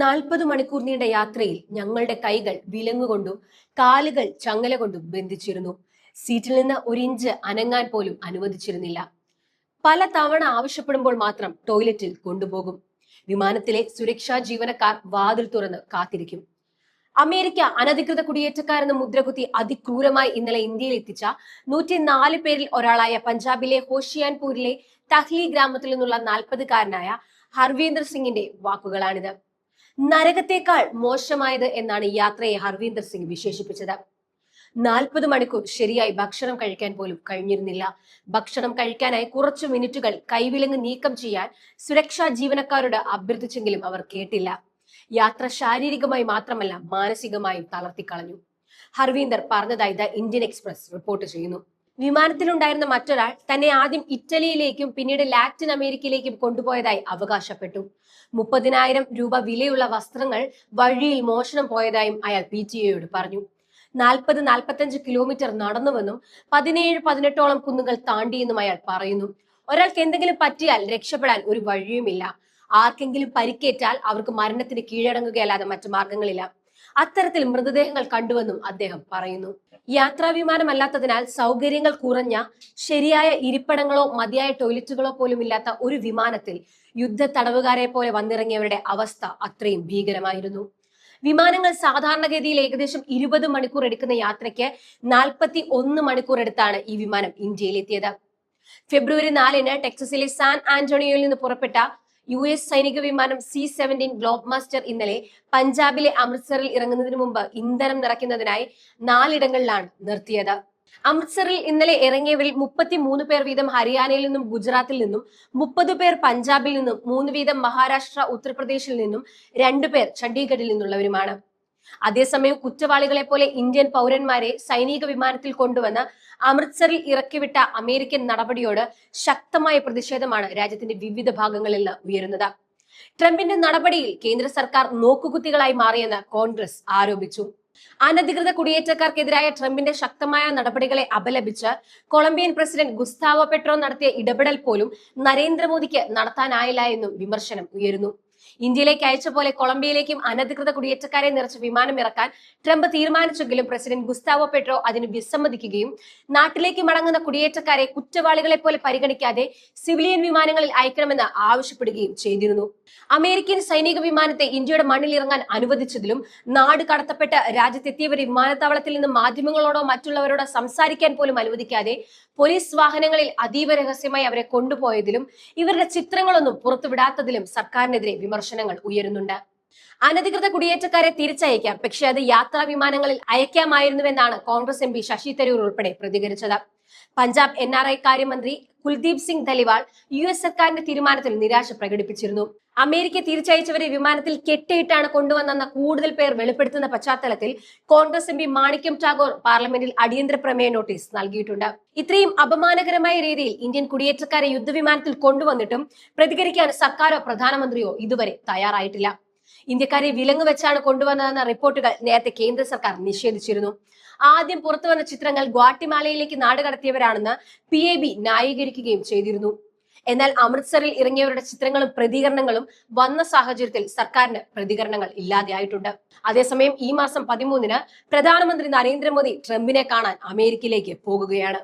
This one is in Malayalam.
നാൽപ്പത് മണിക്കൂർ നീണ്ട യാത്രയിൽ ഞങ്ങളുടെ കൈകൾ വിലങ്ങുകൊണ്ടും കാലുകൾ ചങ്ങല കൊണ്ടും ബന്ധിച്ചിരുന്നു. സീറ്റിൽ നിന്ന് ഒരിഞ്ച് അനങ്ങാൻ പോലും അനുവദിച്ചിരുന്നില്ല. പല തവണ ആവശ്യപ്പെടുമ്പോൾ മാത്രം ടോയ്ലറ്റിൽ കൊണ്ടുപോകും. വിമാനത്തിലെ സുരക്ഷാ ജീവനക്കാർ വാതിൽ തുറന്ന് കാത്തിരിക്കും. അമേരിക്ക അനധികൃത കുടിയേറ്റക്കാരെന്ന മുദ്രകുത്തി അതിക്രൂരമായി ഇന്നലെ ഇന്ത്യയിൽ എത്തിച്ച നൂറ്റി നാല് പേരിൽ ഒരാളായ പഞ്ചാബിലെ ഹോഷിയാൻപൂരിലെ തഹ്ലി ഗ്രാമത്തിൽ നിന്നുള്ള നാൽപ്പതുകാരനായ ഹർവീന്ദർ സിംഗിന്റെ വാക്കുകളാണിത്. നരകത്തേക്കാൾ മോശമായത് എന്നാണ് യാത്രയെ ഹർവീന്ദർ സിംഗ് വിശേഷിപ്പിച്ചത്. നാൽപ്പത് മണിക്കൂർ ശരിയായി ഭക്ഷണം കഴിക്കാൻ പോലും കഴിഞ്ഞിരുന്നില്ല. ഭക്ഷണം കഴിക്കാനായി കുറച്ചു മിനിറ്റുകൾ കൈവിലങ്ങ് നീക്കം ചെയ്യാൻ സുരക്ഷാ ജീവനക്കാരോട് അഭ്യർത്ഥിച്ചെങ്കിലും അവർ കേട്ടില്ല. യാത്ര ശാരീരികമായി മാത്രമല്ല മാനസികമായും തളർത്തിക്കളഞ്ഞു. ഹർവീന്ദർ പറഞ്ഞതായി ദ ഇന്ത്യൻ എക്സ്പ്രസ് റിപ്പോർട്ട് ചെയ്യുന്നു. വിമാനത്തിലുണ്ടായിരുന്ന മറ്റൊരാൾ തന്നെ ആദ്യം ഇറ്റലിയിലേക്കും പിന്നീട് ലാറ്റിൻ അമേരിക്കയിലേക്കും കൊണ്ടുപോയതായി അവകാശപ്പെട്ടു. മുപ്പതിനായിരം രൂപ വിലയുള്ള വസ്ത്രങ്ങൾ വഴിയിൽ മോഷണം പോയതായും അയാൾ പി ടി എയോട് പറഞ്ഞു. നാൽപ്പത് നാൽപ്പത്തഞ്ച് കിലോമീറ്റർ നടന്നുവെന്നും പതിനേഴ് പതിനെട്ടോളം കുന്നുകൾ താണ്ടിയെന്നും അയാൾ പറയുന്നു. ഒരാൾക്ക് എന്തെങ്കിലും പറ്റിയാൽ രക്ഷപ്പെടാൻ ഒരു വഴിയുമില്ല. ആർക്കെങ്കിലും പരിക്കേറ്റാൽ അവർക്ക് മരണത്തിന് കീഴടങ്ങുകയല്ലാതെ മറ്റു മാർഗങ്ങളില്ല. അത്തരത്തിൽ മൃതദേഹങ്ങൾ കണ്ടുവെന്നും അദ്ദേഹം പറയുന്നു. യാത്രാ വിമാനമല്ലാത്തതിനാൽ സൗകര്യങ്ങൾ കുറഞ്ഞ ശരിയായ ഇരിപ്പിടങ്ങളോ മതിയായ ടോയ്ലറ്റുകളോ പോലും ഇല്ലാത്ത ഒരു വിമാനത്തിൽ യുദ്ധ തടവുകാരെ പോലെ വന്നിറങ്ങിയവരുടെ അവസ്ഥ അത്രയും ഭീകരമായിരുന്നു. വിമാനങ്ങൾ സാധാരണഗതിയിൽ ഏകദേശം ഇരുപത് മണിക്കൂർ എടുക്കുന്ന യാത്രയ്ക്ക് നാൽപ്പത്തി ഒന്ന് മണിക്കൂർ എടുത്താണ് ഈ വിമാനം ഇന്ത്യയിലെത്തിയത്. ഫെബ്രുവരി നാലിന് ടെക്സസിലെ സാൻ ആന്റോണിയോയിൽ നിന്ന് പുറപ്പെട്ട യു എസ് സൈനിക വിമാനം സി സെവന്റീൻ ഗ്ലോബ് മാസ്റ്റർ ഇന്നലെ പഞ്ചാബിലെ അമൃത്സറിൽ ഇറങ്ങുന്നതിന് മുമ്പ് ഇന്ധനം നിറയ്ക്കുന്നതിനായി നാലിടങ്ങളിലാണ് നിർത്തിയത്. അമൃത്സറിൽ ഇന്നലെ ഇറങ്ങിയവരിൽ മുപ്പത്തി മൂന്ന് പേർ വീതം ഹരിയാനയിൽ നിന്നും ഗുജറാത്തിൽ നിന്നും മുപ്പത് പേർ പഞ്ചാബിൽ നിന്നും മൂന്ന് വീതം മഹാരാഷ്ട്ര ഉത്തർപ്രദേശിൽ നിന്നും രണ്ടുപേർ ചണ്ഡീഗഡിൽ നിന്നുള്ളവരുമാണ്. അതേസമയം കുറ്റവാളികളെ പോലെ ഇന്ത്യൻ പൗരന്മാരെ സൈനിക വിമാനത്തിൽ കൊണ്ടുവന്ന് അമൃത്സറിൽ ഇറക്കിവിട്ട അമേരിക്കൻ നടപടിയോട് ശക്തമായ പ്രതിഷേധമാണ് രാജ്യത്തിന്റെ വിവിധ ഭാഗങ്ങളിൽ നിന്ന് ഉയരുന്നത്. ട്രംപിന്റെ നടപടിയിൽ കേന്ദ്ര സർക്കാർ നോക്കുകുത്തികളായി മാറിയെന്ന് കോൺഗ്രസ് ആരോപിച്ചു. അനധികൃത കുടിയേറ്റക്കാർക്കെതിരായ ട്രംപിന്റെ ശക്തമായ നടപടികളെ അപലപിച്ച് കൊളംബിയൻ പ്രസിഡന്റ് ഗുസ്താവോ പെട്രോ നടത്തിയ ഇടപെടൽ പോലും നരേന്ദ്രമോദിക്ക് നടത്താനായില്ല എന്നും വിമർശനം ഉയരുന്നു. ഇന്ത്യയിലേക്ക് അയച്ച പോലെ കൊളംബിയയിലേക്കും അനധികൃത കുടിയേറ്റക്കാരെ നിറച്ച് വിമാനം ഇറക്കാൻ ട്രംപ് തീരുമാനിച്ചെങ്കിലും പ്രസിഡന്റ് ഗുസ്താവോ പെട്രോ അതിന് വിസമ്മതിക്കുകയും നാട്ടിലേക്ക് മടങ്ങുന്ന കുടിയേറ്റക്കാരെ കുറ്റവാളികളെ പോലെ പരിഗണിക്കാതെ സിവിലിയൻ വിമാനങ്ങളിൽ അയക്കണമെന്ന് ആവശ്യപ്പെടുകയും ചെയ്തിരുന്നു. അമേരിക്കൻ സൈനിക വിമാനത്തെ ഇന്ത്യയുടെ മണ്ണിൽ ഇറങ്ങാൻ അനുവദിച്ചതിലും നാട് കടത്തപ്പെട്ട രാജ്യത്തെത്തിയവർ വിമാനത്താവളത്തിൽ നിന്ന് മാധ്യമങ്ങളോടോ മറ്റുള്ളവരോടോ സംസാരിക്കാൻ പോലും അനുവദിക്കാതെ പോലീസ് വാഹനങ്ങളിൽ അതീവ രഹസ്യമായി അവരെ കൊണ്ടുപോയതിലും ഇവരുടെ ചിത്രങ്ങളൊന്നും പുറത്തുവിടാത്തതിലും സർക്കാരിനെതിരെ വിമർശനങ്ങൾ ഉയരുന്നുണ്ട്. അനധികൃത കുടിയേറ്റക്കാരെ തിരിച്ചയക്കാം. പക്ഷേ അത് യാത്രാ വിമാനങ്ങളിൽ അയക്കാമായിരുന്നുവെന്നാണ് കോൺഗ്രസ് എം പി ശശി തരൂർ ഉൾപ്പെടെ പ്രതികരിച്ചത്. പഞ്ചാബ് എൻ ആർ ഐ കാര്യമന്ത്രി കുൽദീപ് സിംഗ് ധലിവാൾ യു എസ് സർക്കാരിന്റെ തീരുമാനത്തിൽ നിരാശ പ്രകടിപ്പിച്ചിരുന്നു. അമേരിക്ക തിരിച്ചയച്ചവരെ വിമാനത്തിൽ കെട്ടിയിട്ടാണ് കൊണ്ടുവന്നെന്ന കൂടുതൽ പേർ വെളിപ്പെടുത്തുന്ന പശ്ചാത്തലത്തിൽ കോൺഗ്രസ് എം പി മാണിക്യം ടാഗോർ പാർലമെന്റിൽ അടിയന്തര പ്രമേയ നോട്ടീസ് നൽകിയിട്ടുണ്ട്. ഇത്രയും അപമാനകരമായ രീതിയിൽ ഇന്ത്യൻ കുടിയേറ്റക്കാരെ യുദ്ധവിമാനത്തിൽ കൊണ്ടുവന്നിട്ടും പ്രതികരിക്കാൻ സർക്കാരോ പ്രധാനമന്ത്രിയോ ഇതുവരെ തയ്യാറായിട്ടില്ല. ഇന്ത്യക്കാരെ വിലങ്ങ് വെച്ചാണ് കൊണ്ടുവന്നതെന്ന റിപ്പോർട്ടുകൾ നേരത്തെ കേന്ദ്ര സർക്കാർ നിഷേധിച്ചിരുന്നു. ആദ്യം പുറത്തു വന്ന ചിത്രങ്ങൾ ഗ്വാട്ടിമാലയിലേക്ക് നാടുകടത്തിയവരാണെന്ന് പി എ ബി ന്യായീകരിക്കുകയും ചെയ്തിരുന്നു. എന്നാൽ അമൃത്സറിൽ ഇറങ്ങിയവരുടെ ചിത്രങ്ങളും പ്രതികരണങ്ങളും വന്ന സാഹചര്യത്തിൽ സർക്കാരിന് പ്രതികരണങ്ങൾ ഇല്ലാതെയായിട്ടുണ്ട് അതേസമയം ഈ മാസം പതിമൂന്നിന് പ്രധാനമന്ത്രി നരേന്ദ്രമോദി ട്രംപിനെ കാണാൻ അമേരിക്കയിലേക്ക് പോകുകയാണ്.